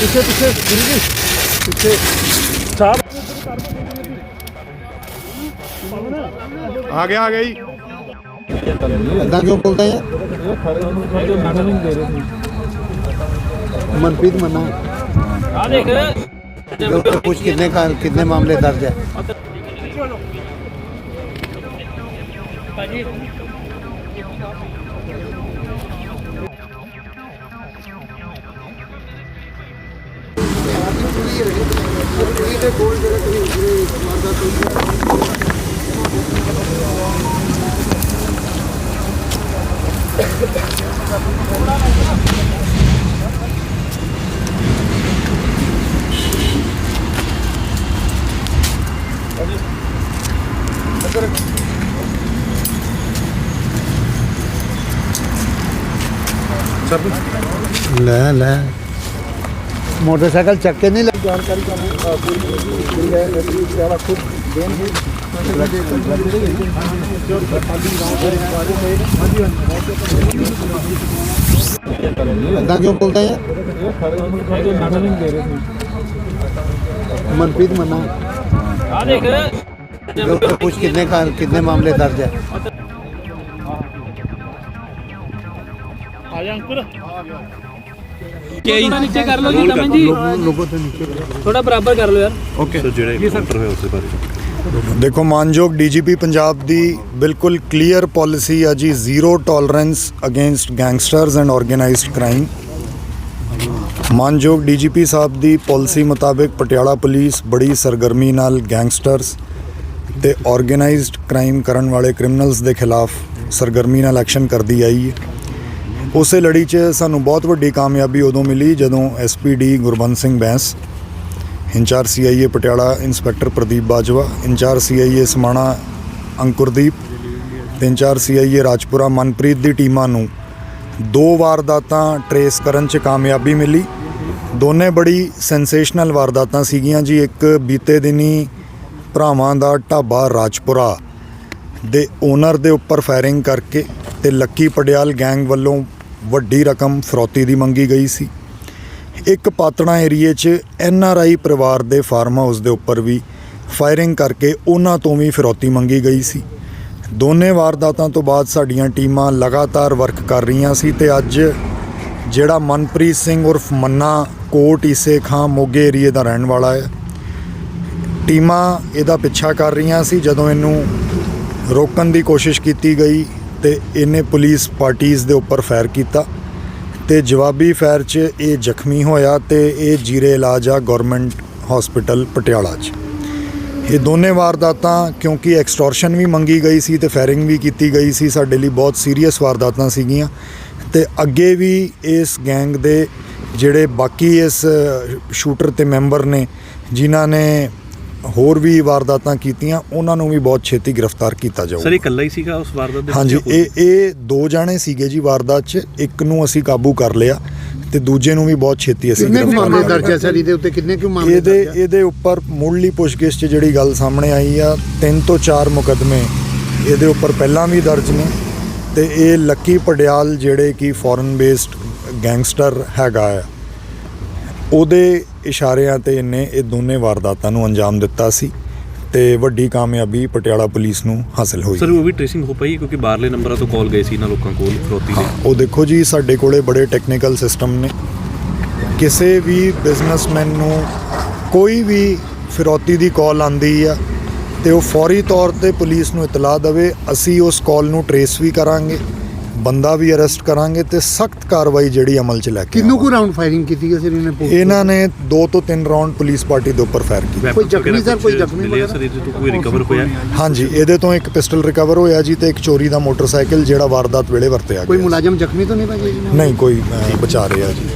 ਪਿੱਛੇ ਪਿੱਛੇ ਗੁਰੂ ਜੀ ਪਿੱਛੇ ਸਾਹਿਬ ਆ ਗਿਆ ਆ ਗਿਆ ਜੀ ਇਦਾਂ ਕਿਉਂ ਬੋਲਦਾ ਹੈ ਮਨਪ੍ਰੀਤ ਮੰਨਾ ਆ ਦੇਖ ਕੁਝ ਕਿੰਨੇ ਕਾ ਕਿੰਨੇ ਮਾਮਲੇ ਦਰਜ ਹੈ ਭਾਜੀ ਲੈ ਲੈ। ਮੋਟਰਸਾਈਕਲ ਚੱਕ ਕੇ ਨਹੀਂ ਲੱਗ ਜਾਣਕਾਰੀ ਤੁਹਾਨੂੰ ਪੂਰੀ ਜਿਹੜੀ ਹੈ ਐਸਪੀ ਸਿਆਲਾ ਖੁਦ ਦੇਣਗੇ ਇਦਾਂ ਕਿਉਂ ਬੋਲਦਾ ਹੈ ਮਨਪ੍ਰੀਤ ਮੰਨਾ ਆ ਦੇਖ ਕੁਝ ਕਿੰਨੇ ਕਾ ਥੋੜਾ ਨੀਚੇ ਕਰ ਲਓ ਜੀ ਦਮਨ ਜੀ। ਲੋਗੋ ਤੋਂ ਨੀਚੇ ਥੋੜਾ ਬਰਾਬਰ ਕਰ ਲਓ ਯਾਰ। ਦੇਖੋ ਮਾਨਯੋਗ ਡੀਜੀਪੀ ਪੰਜਾਬ ਦੀ ਬਿਲਕੁਲ ਕਲੀਅਰ ਪਾਲਿਸੀ ਆ ਜੀ zero tolerance against gangsters and organised crime ਮਾਨਯੋਗ ਡੀਜੀਪੀ ਸਾਹਿਬ ਦੀ ਪਾਲਿਸੀ ਮੁਤਾਬਕ ਪਟਿਆਲਾ ਪੁਲਿਸ ਬੜੀ ਸਰਗਰਮੀ ਨਾਲ ਗੈਂਗਸਟਰਸ ਤੇ ਆਰਗੇਨਾਈਜ਼ਡ ਕ੍ਰਾਈਮ ਕਰਨ ਵਾਲੇ ਕ੍ਰਿਮੀਨਲਸ ਦੇ ਖਿਲਾਫ ਸਰਗਰਮੀ ਨਾਲ ਐਕਸ਼ਨ ਕਰਦੀ ਆਈ ਹੈ। ਉਸੇ ਲੜੀ 'ਚ ਸਾਨੂੰ ਬਹੁਤ ਵੱਡੀ ਕਾਮਯਾਬੀ ਉਦੋਂ ਮਿਲੀ ਜਦੋਂ SPD Gurband Singh Bains, in charge CIA Patiala inspector Pradeep Bajwa, in charge CIA Samana Ankurdeep ਤੇ in charge CIA Rajpura Manpreet ਦੀ ਟੀਮਾਂ ਨੂੰ ਦੋ ਵਾਰਦਾਤਾਂ ਟਰੇਸ ਕਰਨ 'ਚ ਕਾਮਯਾਬੀ ਮਿਲੀ। ਦੋਨੇ ਬੜੀ ਸੈਂਸੇਸ਼ਨਲ ਵਾਰਦਾਤਾਂ ਸੀਗੀਆਂ ਜੀ। ਇੱਕ ਬੀਤੇ ਦਿਨੀ ਭਰਾਵਾਂ ਦਾ ਢਾਬਾ ਰਾਜਪੁਰਾ ਦੇ ਓਨਰ ਦੇ ਉੱਪਰ ਫਾਇਰਿੰਗ ਕਰਕੇ ਤੇ ਲੱਕੀ ਪਟਿਆਲ ਗੈਂਗ ਵੱਲੋਂ ਵੱਡੀ ਰਕਮ ਫਰੋਤੀ ਦੀ ਮੰਗੀ ਗਈ ਸੀ। ਇੱਕ ਪਾਤਣਾ ਏਰੀਏ 'ਚ ਐਨ ਆਰ ਆਈ ਪਰਿਵਾਰ ਦੇ ਫਾਰਮ ਹਾਊਸ ਦੇ ਉੱਪਰ ਵੀ ਫਾਇਰਿੰਗ ਕਰਕੇ ਉਹਨਾਂ ਤੋਂ ਵੀ ਫਿਰੌਤੀ ਮੰਗੀ ਗਈ ਸੀ। ਦੋਨੇ ਵਾਰਦਾਤਾਂ ਤੋਂ ਬਾਅਦ ਸਾਡੀਆਂ ਟੀਮਾਂ ਲਗਾਤਾਰ ਵਰਕ ਕਰ ਰਹੀਆਂ ਸੀ ਤੇ ਅੱਜ ਜਿਹੜਾ ਮਨਪ੍ਰੀਤ ਸਿੰਘ ਉਰਫ ਮੰਨਾ ਕੋਟ ਈਸੇ ਖਾਂ ਮੋਗੇ ਏਰੀਏ ਦਾ ਰਹਿਣ ਵਾਲਾ ਹੈ। ਟੀਮਾਂ ਇਹਦਾ ਪਿੱਛਾ ਕਰ ਰਹੀਆਂ ਸੀ ਜਦੋਂ ਇਹਨੂੰ ਰੋਕਣ ਦੀ ਕੋਸ਼ਿਸ਼ ਕੀਤੀ ਗਈ। ਤੇ ਇਹਨੇ ਪੁਲਿਸ ਪਾਰਟੀਆਂ ਦੇ ਉੱਪਰ ਫਾਇਰ ਕੀਤਾ ਤੇ ਜਵਾਬੀ ਫਾਇਰ 'ਚ ਇਹ ਜ਼ਖਮੀ ਹੋਇਆ ਤੇ ਇਹ ਜੀਰੇ ਇਲਾਜ ਆ ਗਵਰਨਮੈਂਟ ਹਸਪੀਟਲ ਪਟਿਆਲਾ 'ਚ। ਇਹ ਦੋਨੇ ਵਾਰਦਾਤਾਂ ਕਿਉਂਕਿ ਐਕਸਟੋਰਸ਼ਨ ਵੀ ਮੰਗੀ ਗਈ ਸੀ ਤੇ ਫਾਇਰਿੰਗ ਵੀ ਕੀਤੀ ਗਈ ਸੀ, ਸਾਡੇ ਲਈ ਬਹੁਤ ਸੀਰੀਅਸ ਵਾਰਦਾਤਾਂ ਸੀਗੀਆਂ। ਤੇ ਅੱਗੇ ਵੀ ਇਸ ਗੈਂਗ ਦੇ ਜਿਹੜੇ ਬਾਕੀ ਇਸ ਸ਼ੂਟਰ ਤੇ ਮੈਂਬਰ ਨੇ, ਜਿਨ੍ਹਾਂ ਨੇ ਹੋਰ ਵੀ ਵਾਰਦਾਤਾਂ ਕੀਤੀਆਂ ਉਹਨਾਂ ਨੂੰ ਵੀ ਬਹੁਤ ਛੇਤੀ ਗ੍ਰਿਫਤਾਰ ਕੀਤਾ ਜਾਊਗਾ। ਸਰ ਇਹ ਇਕੱਲਾ ਹੀ ਸੀਗਾ ਉਸ ਵਾਰਦਾਤ ਦੇ ਹਾਂਜੀ ਇਹ ਇਹ ਦੋ ਜਾਣੇ ਸੀਗੇ ਜੀ ਵਾਰਦਾਤ 'ਚ ਇੱਕ ਨੂੰ ਅਸੀਂ ਕਾਬੂ ਕਰ ਲਿਆ ਤੇ ਦੂਜੇ ਨੂੰ ਵੀ ਬਹੁਤ ਛੇਤੀ ਅਸੀਂ ਕਿੰਨੇ ਕੁ ਮਾਮਲੇ ਦਰਜ ਹੈ ਸਰ? ਇਹਦੇ ਉੱਤੇ ਕਿੰਨੇ ਕੁ ਮਾਮਲੇ ਇਹਦੇ ਦਰਜ ਹੈ? ਇਹਦੇ ਉੱਪਰ ਮੁੱਢਲੀ ਪੁੱਛਗਿੱਛ 'ਚ ਜਿਹੜੀ ਗੱਲ ਸਾਹਮਣੇ ਆਈ ਆ ਤਿੰਨ ਤੋਂ ਚਾਰ ਮੁਕੱਦਮੇ ਇਹਦੇ ਉੱਪਰ ਪਹਿਲਾਂ ਵੀ ਦਰਜ ਨੇ ਤੇ ਇਹ ਲੱਕੀ ਪੜਿਆਲ ਜਿਹੜੇ ਕਿ ਫੋਰਨ ਬੇਸਡ ਗੈਂਗਸਟਰ ਹੈਗਾ ਆ ਉਹਦੇ ਇਸ਼ਾਰਿਆਂ ਤੇ ਇਹਨੇ ਇਹ ਦੋਨੇ ਵਾਰਦਾਤਾਂ ਨੂੰ ਅੰਜਾਮ ਦਿੱਤਾ ਸੀ ਤੇ ਵੱਡੀ ਕਾਮਯਾਬੀ ਪਟਿਆਲਾ ਪੁਲਿਸ ਨੂੰ ਹਾਸਲ ਹੋਈ। ਸਰ ਉਹ ਵੀ ਟ੍ਰੇਸਿੰਗ ਹੋ ਪਈ ਕਿਉਂਕਿ ਬਾਹਰਲੇ ਨੰਬਰਾਂ ਤੋਂ ਕਾਲ ਗਏ ਸੀ ਇਹਨਾਂ ਲੋਕਾਂ ਕੋਲ ਫਰੋਤੀ ਦੇ। ਉਹ ਦੇਖੋ ਜੀ ਸਾਡੇ ਕੋਲੇ ਬੜੇ ਟੈਕਨੀਕਲ ਸਿਸਟਮ ਨੇ। ਕਿਸੇ ਵੀ ਬਿਜ਼ਨਸਮੈਨ ਨੂੰ ਕੋਈ ਵੀ ਫਿਰੌਤੀ ਦੀ ਕਾਲ ਆਂਦੀ ਆ ਤੇ ਉਹ ਫੌਰੀ ਤੌਰ ਤੇ ਪੁਲਿਸ ਨੂੰ ਇਤਲਾਹ ਦੇਵੇ ਅਸੀਂ ਉਸ ਕਾਲ ਨੂੰ ਟਰੇਸ ਵੀ ਕਰਾਂਗੇ। ਬੰਦਾ ਵੀ ਅਰੈਸਟ ਕਰਾਂਗੇ ਤੇ ਸਖਤ ਕਾਰਵਾਈ ਜਿਹੜੀ ਅਮਲ 'ਚ ਲੈ ਕੇ ਕਿੰਨੂ। ਕੁ ਰਾਉਂਡ ਫਾਇਰਿੰਗ ਕੀਤੀ ਹੈ ਸਰ ਇਹਨੇ ਪੁਲਿਸ ਇਹਨਾਂ ਨੇ 2 ਤੋਂ 3 ਰਾਉਂਡ ਪੁਲਿਸ ਪਾਰਟੀ ਦੇ ਉੱਪਰ ਫਾਇਰ ਕੀਤੇ। Weapons ਜ਼ਖਮੀ ਸਰ, ਕੋਈ ਜ਼ਖਮੀ ਮਿਲਿਆ? ਸਰ ਇਹਦੇ ਤੋਂ ਕੋਈ ਰਿਕਵਰ ਹੋਇਆ? ਹਾਂਜੀ ਇਹਦੇ ਤੋਂ ਇੱਕ ਪਿਸਟਲ ਰਿਕਵਰ ਹੋਇਆ ਜੀ ਤੇ ਇੱਕ ਚੋਰੀ ਦਾ ਮੋਟਰਸਾਈਕਲ ਜਿਹੜਾ ਵਾਰਦਾਤ ਵੇਲੇ ਵਰਤਿਆ ਕੋਈ ਗਿਆ ਮੁਲਾਜ਼ਮ ਜ਼ਖਮੀ ਤਾਂ ਨਹੀਂ ਭਾਜੀ? ਨਹੀਂ ਕੋਈ ਬਚਾ ਰਿਹਾ ਜੀ।